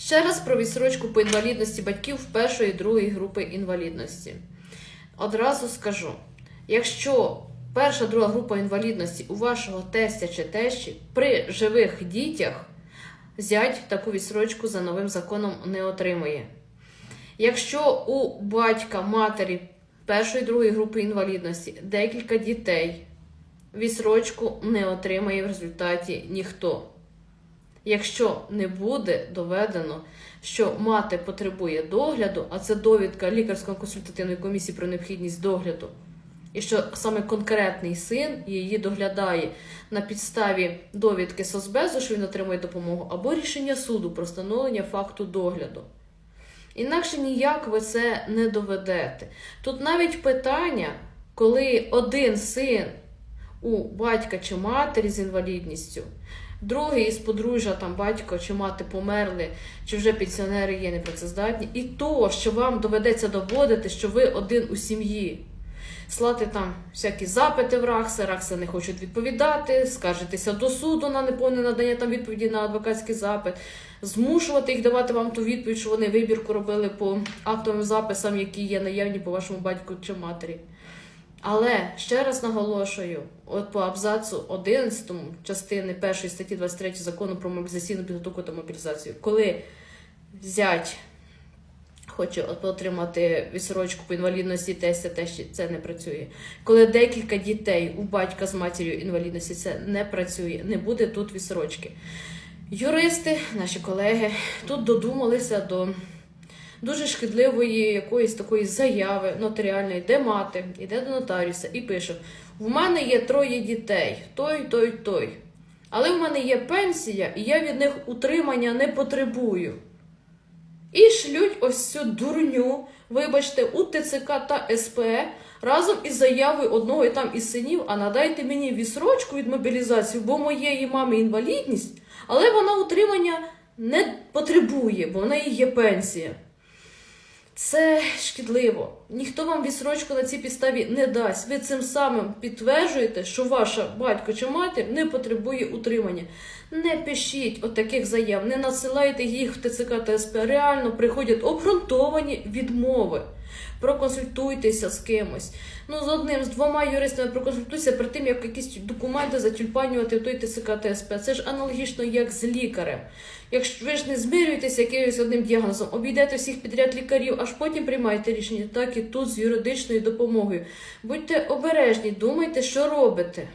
Ще раз про відсрочку по інвалідності батьків першої і другої групи інвалідності. Одразу скажу: якщо перша друга група інвалідності у вашого тестя чи тещі при живих дітях, зять таку відсрочку за новим законом не отримує. Якщо у батька, матері першої другої групи інвалідності декілька дітей, відсрочку не отримає в результаті ніхто. Якщо не буде доведено, що мати потребує догляду, а це довідка лікарсько-консультативної комісії про необхідність догляду, і що саме конкретний син її доглядає на підставі довідки СОСБЕЗу, що він отримує допомогу, або рішення суду про встановлення факту догляду. Інакше ніяк ви це не доведете. Тут навіть питання, коли один син у батька чи матері з інвалідністю, другий із подружжя, там батько чи мати померли, чи вже пенсіонери є непрацездатні, і то, що вам доведеться доводити, що ви один у сім'ї. Слати там всякі запити в РАКСи, РАКСи не хочуть відповідати, скаржитися до суду на неповне надання там відповіді на адвокатський запит, змушувати їх давати вам ту відповідь, що вони вибірку робили по актовим записам, які є наявні по вашому батьку чи матері. Але ще раз наголошую, от по абзацу 11 частини 1 статті 23 закону про мобілізаційну підготовку та мобілізацію, коли зять хоче отримати відсрочку по інвалідності тестя, тещі, це не працює. Коли декілька дітей у батька з матір'ю інвалідності, це не працює, не буде тут відсрочки. Юристи, наші колеги, тут додумалися до дуже шкідливої якоїсь такої заяви нотаріальної, де мати йде до нотаріуса і пише: в мене є троє дітей, той, той, той. Але в мене є пенсія, і я від них утримання не потребую. І шлють ось цю дурню, вибачте, у ТЦК та СП разом із заявою одного і там із синів, а надайте мені відсрочку від мобілізації, бо моєї мами інвалідність, але вона утримання не потребує, бо в неї є пенсія. Це шкідливо. Ніхто вам відсрочку на цій підставі не дасть. Ви цим самим підтверджуєте, що ваша батько чи матір не потребує утримання. Не пишіть отаких заяв, не надсилайте їх в ТЦК та. Реально приходять обґрунтовані відмови. Проконсультуйтеся з кимось. Ну, з одним, з двома юристами проконсультуйся перед тим, як якісь документи затюльпанювати в той ТСК та СП. Це ж аналогічно як з лікарем. Якщо ви ж не змірюєтеся якимось одним діагнозом, обійдете всіх підряд лікарів, аж потім приймаєте рішення, так і тут з юридичною допомогою. Будьте обережні, думайте, що робите.